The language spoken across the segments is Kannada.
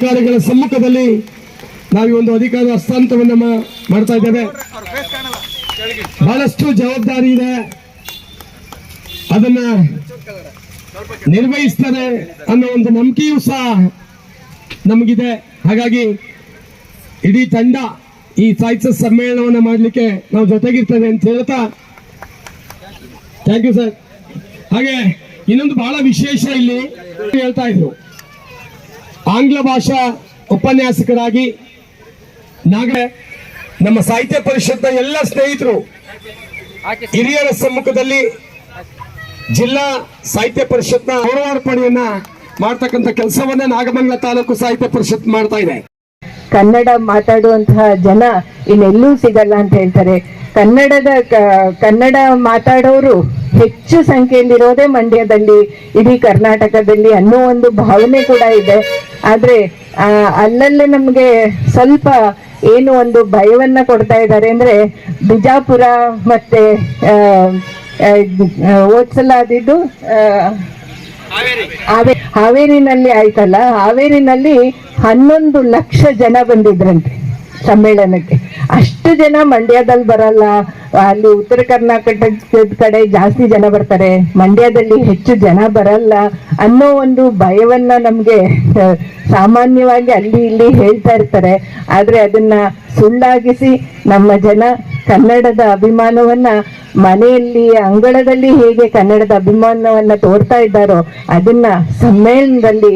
ಜಿಲ್ಲಾಧಿಕಾರಿಗಳ ಸಮ್ಮುಖದಲ್ಲಿ ನಾವು ಒಂದು ಅಧಿಕಾರ ಹಸ್ತಾಂತರವನ್ನು ಮಾಡ್ತಾ ಇದ್ದೇವೆ. ಬಹಳಷ್ಟು ಜವಾಬ್ದಾರಿ ಇದೆ. ಅದನ್ನ ನಿರ್ವಹಿಸ್ತಾರೆ ಅನ್ನೋ ಒಂದು ನಂಬಿಕೆಯೂ ಸಹ ನಮಗಿದೆ. ಹಾಗಾಗಿ ಇಡೀ ತಂಡ ಈ ಸಾಹಿತ್ಯ ಸಮ್ಮೇಳನವನ್ನು ಮಾಡಲಿಕ್ಕೆ ನಾವು ಜೊತೆಗಿರ್ತೇವೆ ಅಂತ ಹೇಳ್ತಾ ಥ್ಯಾಂಕ್ ಯು ಸರ್. ಹಾಗೆ ಇನ್ನೊಂದು ಬಹಳ ವಿಶೇಷ ಇಲ್ಲಿ ಹೇಳ್ತಾ ಇದ್ರು. ಆಂಗ್ಲ ಭಾಷಾ ಉಪನ್ಯಾಸಕರಾಗಿ ನಾಗ ನಮ್ಮ ಸಾಹಿತ್ಯ ಪರಿಷತ್ನ ಎಲ್ಲ ಸ್ನೇಹಿತರು ಹಿರಿಯರ ಸಮ್ಮುಖದಲ್ಲಿ ಜಿಲ್ಲಾ ಸಾಹಿತ್ಯ ಪರಿಷತ್ನ ಗೌರವಾರ್ಪಣೆಯನ್ನ ಮಾಡ್ತಕ್ಕಂಥ ಕೆಲಸವನ್ನ ನಾಗಮಂಗಲ ತಾಲೂಕು ಸಾಹಿತ್ಯ ಪರಿಷತ್ ಮಾಡ್ತಾ ಇದೆ. ಕನ್ನಡ ಮಾತಾಡುವಂತಹ ಜನ ಇನ್ನೆಲ್ಲೂ ಸಿಗಲ್ಲ ಅಂತ ಹೇಳ್ತಾರೆ. ಕನ್ನಡದ ಕನ್ನಡ ಮಾತಾಡೋರು ಹೆಚ್ಚು ಸಂಖ್ಯೆಯಲ್ಲಿರೋದೇ ಮಂಡ್ಯದಲ್ಲಿ, ಇಡೀ ಕರ್ನಾಟಕದಲ್ಲಿ ಅನ್ನೋ ಒಂದು ಭಾವನೆ ಕೂಡ ಇದೆ. ಆದ್ರೆ ಅಲ್ಲಲ್ಲೇ ನಮ್ಗೆ ಸ್ವಲ್ಪ ಏನು ಒಂದು ಭಯವನ್ನ ಕೊಡ್ತಾ ಇದ್ದಾರೆ ಅಂದ್ರೆ ಬಿಜಾಪುರ ಮತ್ತೆ ಓದ್ಸಲಾದಿದ್ದು ಹಾವೇರಿನಲ್ಲಿ ಆಯ್ತಲ್ಲ, ಹಾವೇರಿನಲ್ಲಿ ಹನ್ನೊಂದು ಲಕ್ಷ ಜನ ಬಂದಿದ್ರಂತೆ ಸಮ್ಮೇಳನಕ್ಕೆ. ಅಷ್ಟು ಜನ ಮಂಡ್ಯದಲ್ಲಿ ಬರಲ್ಲ. ಅಲ್ಲಿ ಉತ್ತರ ಕರ್ನಾಟಕದ ಕಡೆ ಜಾಸ್ತಿ ಜನ ಬರ್ತಾರೆ. ಮಂಡ್ಯದಲ್ಲಿ ಹೆಚ್ಚು ಜನ ಬರಲ್ಲ ಅನ್ನೋ ಒಂದು ಭಯವನ್ನ ನಮ್ಗೆ ಸಾಮಾನ್ಯವಾಗಿ ಅಲ್ಲಿ ಇಲ್ಲಿ ಹೇಳ್ತಾ ಇರ್ತಾರೆ. ಆದ್ರೆ ಅದನ್ನ ಸುಳ್ಳಾಗಿಸಿ ನಮ್ಮ ಜನ ಕನ್ನಡದ ಅಭಿಮಾನವನ್ನ ಮನೆಯಲ್ಲಿ, ಅಂಗಳದಲ್ಲಿ ಹೇಗೆ ಕನ್ನಡದ ಅಭಿಮಾನವನ್ನ ತೋರ್ತಾ ಇದ್ದಾರೋ ಅದನ್ನ ಸಮ್ಮೇಳನದಲ್ಲಿ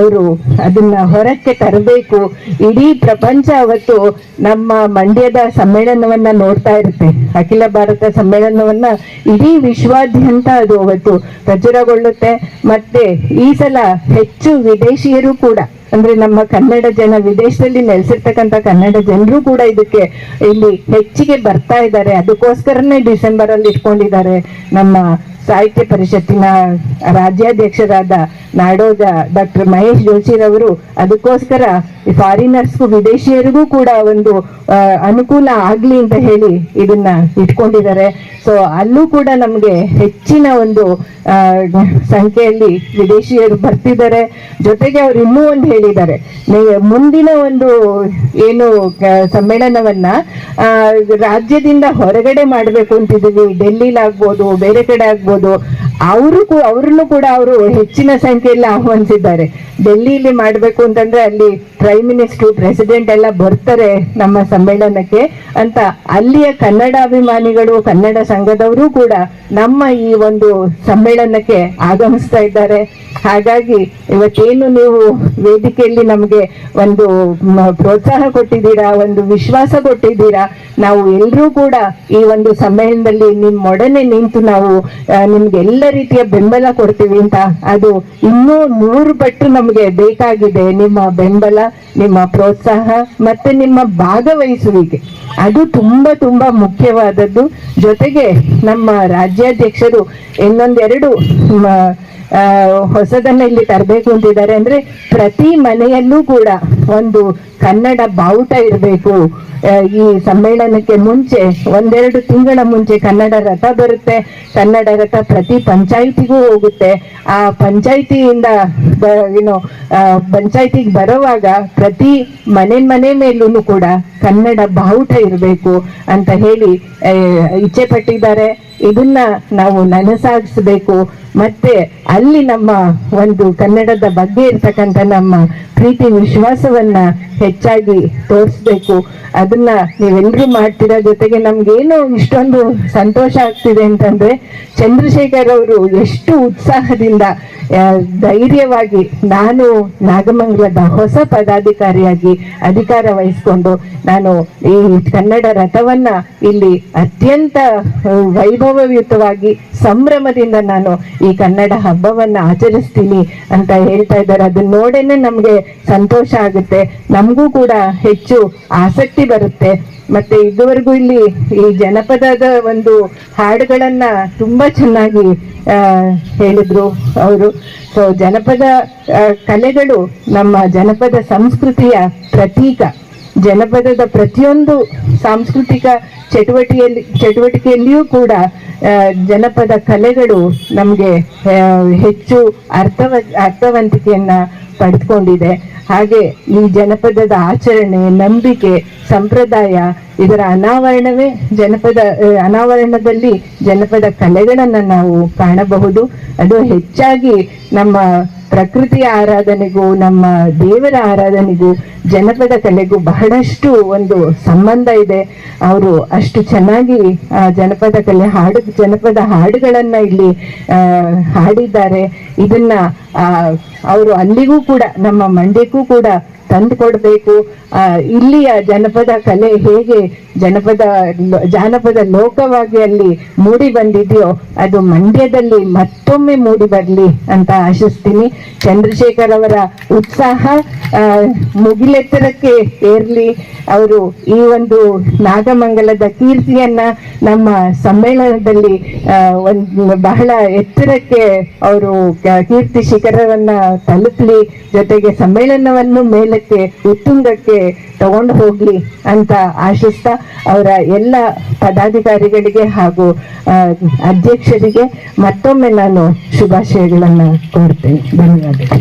ಅವರು ಅದನ್ನ ಹೊರಕ್ಕೆ ತರಬೇಕು. ಇಡೀ ಪ್ರಪಂಚ ಅವತ್ತು ನಮ್ಮ ಮಂಡ್ಯದ ಸಮ್ಮೇಳನವನ್ನ ನೋಡ್ತಾ ಇರುತ್ತೆ. ಅಖಿಲ ಭಾರತ ಸಮ್ಮೇಳನವನ್ನ ಇಡೀ ವಿಶ್ವಾದ್ಯಂತ ಅದು ಅವತ್ತು ಪ್ರಚುರಗೊಳ್ಳುತ್ತೆ. ಮತ್ತೆ ಈ ಸಲ ಹೆಚ್ಚು ವಿದೇಶಿಯರು ಕೂಡ, ಅಂದ್ರೆ ನಮ್ಮ ಕನ್ನಡ ಜನ, ವಿದೇಶದಲ್ಲಿ ನೆಲೆಸಿರ್ತಕ್ಕಂಥ ಕನ್ನಡ ಜನರು ಕೂಡ ಇದಕ್ಕೆ ಇಲ್ಲಿ ಹೆಚ್ಚಿಗೆ ಬರ್ತಾ ಇದ್ದಾರೆ. ಅದಕ್ಕೋಸ್ಕರನೇ ಡಿಸೆಂಬರ್ ಅಲ್ಲಿ ಇಟ್ಕೊಂಡಿದ್ದಾರೆ ನಮ್ಮ ಸಾಹಿತ್ಯ ಪರಿಷತ್ತಿನ ರಾಜ್ಯಾಧ್ಯಕ್ಷರಾದ ನಾಡೋಜ ಡಾಕ್ಟರ್ ಮಹೇಶ್ ಜೋಶಿರವರು ಅದಕ್ಕೋಸ್ಕರ ಫಾರಿನರ್ಸ್ಗೂ ವಿದೇಶಿಯರಿಗೂ ಕೂಡ ಒಂದು ಅನುಕೂಲ ಆಗ್ಲಿ ಅಂತ ಹೇಳಿ ಇದನ್ನ ಇಟ್ಕೊಂಡಿದ್ದಾರೆ. ಸೊ ಅಲ್ಲೂ ಕೂಡ ನಮಗೆ ಹೆಚ್ಚಿನ ಒಂದು ಸಂಖ್ಯೆಯಲ್ಲಿ ವಿದೇಶಿಯರು ಬರ್ತಿದ್ದಾರೆ. ಜೊತೆಗೆ ಅವ್ರು ಇನ್ನೂ ಒಂದು ಹೇಳಿದ್ದಾರೆ. ಮುಂದಿನ ಒಂದು ಏನು ಸಮ್ಮೇಳನವನ್ನ ರಾಜ್ಯದಿಂದ ಹೊರಗಡೆ ಮಾಡಬೇಕು ಅಂತಿದ್ದೀವಿ. ಡೆಲ್ಲಿಲಾಗ್ಬೋದು, ಬೇರೆ ಕಡೆ ಆಗ್ಬೋದು. ಅವರು ಅವರನ್ನು ಕೂಡ ಅವರು ಹೆಚ್ಚಿನ ಸಂಖ್ಯೆಯಲ್ಲಿ ಆಹ್ವಾನಿಸಿದ್ದಾರೆ. ಡೆಲ್ಲಿಲಿ ಮಾಡಬೇಕು ಅಂತಂದ್ರೆ ಅಲ್ಲಿ ಪ್ರೈಮ್ ಮಿನಿಸ್ಟರ್ ಪ್ರೆಸಿಡೆಂಟ್ ಎಲ್ಲ ಬರ್ತಾರೆ ನಮ್ಮ ಸಮ್ಮೇಳನಕ್ಕೆ ಅಂತ ಅಲ್ಲಿಯ ಕನ್ನಡ ಅಭಿಮಾನಿಗಳು, ಕನ್ನಡ ಸಂಘದವರು ಕೂಡ ನಮ್ಮ ಈ ಒಂದು ಸಮ್ಮೇಳನಕ್ಕೆ ಆಗಮಿಸ್ತಾ ಇದ್ದಾರೆ. ಹಾಗಾಗಿ ಇವತ್ತೇನು ನೀವು ವೇದಿಕೆಯಲ್ಲಿ ನಮಗೆ ಒಂದು ಪ್ರೋತ್ಸಾಹ ಕೊಟ್ಟಿದ್ದೀರಾ, ಒಂದು ವಿಶ್ವಾಸ ಕೊಟ್ಟಿದ್ದೀರಾ, ನಾವು ಎಲ್ಲರೂ ಕೂಡ ಈ ಒಂದು ಸಮ್ಮೇಳನದಲ್ಲಿ ನಿಮ್ಮೊಡನೆ ನಿಂತು ನಾವು ನಿಮ್ಗೆ ಎಲ್ಲ ರೀತಿಯ ಬೆಂಬಲ ಕೊಡ್ತೀವಿ ಅಂತ ಅದು ಇನ್ನೂ ನೂರು ಪಟ್ಟು ನಮಗೆ ಬೇಕಾಗಿದೆ ನಿಮ್ಮ ಬೆಂಬಲ, ನಿಮ್ಮ ಪ್ರೋತ್ಸಾಹ ಮತ್ತೆ ನಿಮ್ಮ ಭಾಗವಹಿಸುವಿಕೆ. ಅದು ತುಂಬಾ ತುಂಬಾ ಮುಖ್ಯವಾದದ್ದು. ಜೊತೆಗೆ ನಮ್ಮ ರಾಜ್ಯಾಧ್ಯಕ್ಷರು ಇನ್ನೊಂದೆರಡು ಹೊಸದನ್ನ ಇಲ್ಲಿ ತರಬೇಕು ಅಂತಿದ್ದಾರೆ ಅಂದ್ರೆ ಪ್ರತಿ ಮನೆಯಲ್ಲೂ ಕೂಡ ಒಂದು ಕನ್ನಡ ಬಾವುಟ ಇರಬೇಕು. ಈ ಸಮ್ಮೇಳನಕ್ಕೆ ಮುಂಚೆ, ಒಂದೆರಡು ತಿಂಗಳ ಮುಂಚೆ ಕನ್ನಡ ರಥ ಬರುತ್ತೆ. ಕನ್ನಡ ರಥ ಪ್ರತಿ ಪಂಚಾಯಿತಿಗೂ ಹೋಗುತ್ತೆ. ಆ ಪಂಚಾಯಿತಿಯಿಂದ ಏನು ಪಂಚಾಯಿತಿಗೆ ಬರುವಾಗ ಪ್ರತಿ ಮನೆ ಮನೆ ಮೇಲೂ ಕೂಡ ಕನ್ನಡ ಬಾವುಟ ಇರಬೇಕು ಅಂತ ಹೇಳಿ ಇಚ್ಛೆ ಪಟ್ಟಿದ್ದಾರೆ. ಇದನ್ನ ನಾವು ನನಸಾಗಿಸ್ಬೇಕು. ಮತ್ತೆ ಅಲ್ಲಿ ನಮ್ಮ ಒಂದು ಕನ್ನಡದ ಬಗ್ಗೆ ಇರ್ತಕ್ಕಂಥ ನಮ್ಮ ಪ್ರೀತಿ ವಿಶ್ವಾಸವನ್ನ ಹೆಚ್ಚಾಗಿ ತೋರಿಸ್ಬೇಕು. ಅದನ್ನ ನೀವೆಲ್ಲರೂ ಮಾಡ್ತೀರಾ? ಜೊತೆಗೆ ನಮ್ಗೇನು ಇಷ್ಟೊಂದು ಸಂತೋಷ ಆಗ್ತಿದೆ ಅಂತಂದ್ರೆ, ಚಂದ್ರಶೇಖರ್ ಅವರು ಎಷ್ಟು ಉತ್ಸಾಹದಿಂದ ಧೈರ್ಯವಾಗಿ ನಾನು ನಾಗಮಂಗಲದ ಹೊಸ ಪದಾಧಿಕಾರಿಯಾಗಿ ಅಧಿಕಾರ ವಹಿಸಿಕೊಂಡು ನಾನು ಈ ಕನ್ನಡ ರಥವನ್ನ ಇಲ್ಲಿ ಅತ್ಯಂತ ವೈಭವಯುತವಾಗಿ ಸಂಭ್ರಮದಿಂದ ನಾನು ಈ ಕನ್ನಡ ಹಬ್ಬವನ್ನ ಆಚರಿಸ್ತೀನಿ ಅಂತ ಹೇಳ್ತಾ ಇದ್ದಾರೆ. ಅದನ್ನ ನೋಡೇನೆ ನಮ್ಗೆ ಸಂತೋಷ ಆಗುತ್ತೆ. ನಮಗೂ ಕೂಡ ಹೆಚ್ಚು ಆಸಕ್ತಿ ಬರುತ್ತೆ. ಮತ್ತೆ ಇದುವರೆಗೂ ಇಲ್ಲಿ ಈ ಜನಪದದ ಒಂದು ಹಾಡುಗಳನ್ನ ತುಂಬಾ ಚೆನ್ನಾಗಿ ಹೇಳಿದ್ರು ಅವರು. ಸೊ ಜನಪದ ಆ, ಕಲೆಗಳು ನಮ್ಮ ಜನಪದ ಸಂಸ್ಕೃತಿಯ ಪ್ರತೀಕ. ಜನಪದದ ಪ್ರತಿಯೊಂದು ಸಾಂಸ್ಕೃತಿಕ ಚಟುವಟಿಕೆಯಲ್ಲಿ ಚಟುವಟಿಕೆಯಲ್ಲಿಯೂ ಕೂಡ ಜನಪದ ಕಲೆಗಳು ನಮಗೆ ಹೆಚ್ಚು ಅರ್ಥವ ಅರ್ಥವಂತಿಕೆಯನ್ನ ಪಡೆದುಕೊಂಡಿದೆ. ಹಾಗೆ ಈ ಜನಪದದ ಆಚರಣೆ, ನಂಬಿಕೆ, ಸಂಪ್ರದಾಯ ಇದರ ಅನಾವರಣವೇ ಜನಪದ ಅನಾವರಣದಲ್ಲಿ ಜನಪದ ಕಲೆಗಳನ್ನು ನಾವು ಕಾಣಬಹುದು. ಅದು ಹೆಚ್ಚಾಗಿ ನಮ್ಮ ಪ್ರಕೃತಿಯ ಆರಾಧನೆಗೂ, ನಮ್ಮ ದೇವರ ಆರಾಧನೆಗೂ, ಜನಪದ ಕಲೆಗೂ ಬಹಳಷ್ಟು ಒಂದು ಸಂಬಂಧ ಇದೆ. ಅವರು ಅಷ್ಟು ಚೆನ್ನಾಗಿ ಜನಪದ ಕಲೆ ಹಾಡು, ಜನಪದ ಹಾಡುಗಳನ್ನ ಇಲ್ಲಿ ಹಾಡಿದ್ದಾರೆ. ಇದನ್ನ ಅವರು ಅಲ್ಲಿಗೂ ಕೂಡ, ನಮ್ಮ ಮಂಡ್ಯಕ್ಕೂ ಕೂಡ ತಂದು ಕೊಡಬೇಕು ಇಲ್ಲಿಯ ಜನಪದ ಕಲೆ ಹೇಗೆ ಜನಪದ, ಜಾನಪದ ಲೋಕವಾಗಿ ಅಲ್ಲಿ ಮೂಡಿ ಬಂದಿದೆಯೋ, ಅದು ಮಂಡ್ಯದಲ್ಲಿ ಮತ್ತೊಮ್ಮೆ ಮೂಡಿ ಬರಲಿ ಅಂತ ಆಶಿಸ್ತೀನಿ. ಚಂದ್ರಶೇಖರ್ ಅವರ ಉತ್ಸಾಹ ಮುಗಿಲೆತ್ತರಕ್ಕೆ ಏರ್ಲಿ. ಅವರು ಈ ಒಂದು ನಾಗಮಂಗಲದ ಕೀರ್ತಿಯನ್ನ ನಮ್ಮ ಸಮ್ಮೇಳನದಲ್ಲಿ ಒಂದು ಬಹಳ ಎತ್ತರಕ್ಕೆ ಅವರು ಕೀರ್ತಿ ಶಿಖರವನ್ನ ತಲುಪಲಿ. ಜೊತೆಗೆ ಸಮ್ಮೇಳನವನ್ನು ಮೇಲಕ್ಕೆ ಉತ್ತುಂಗಕ್ಕೆ ತಗೊಂಡು ಹೋಗ್ಲಿ ಅಂತ ಆಶಿಸ್ತಾ ಅವರ ಎಲ್ಲ ಪದಾಧಿಕಾರಿಗಳಿಗೆ ಹಾಗೂ ಅಧ್ಯಕ್ಷರಿಗೆ ಮತ್ತೊಮ್ಮೆ ನಾನು ಶುಭಾಶಯಗಳನ್ನ ಕೋರ್ತೇನೆ. ಧನ್ಯವಾದಗಳು.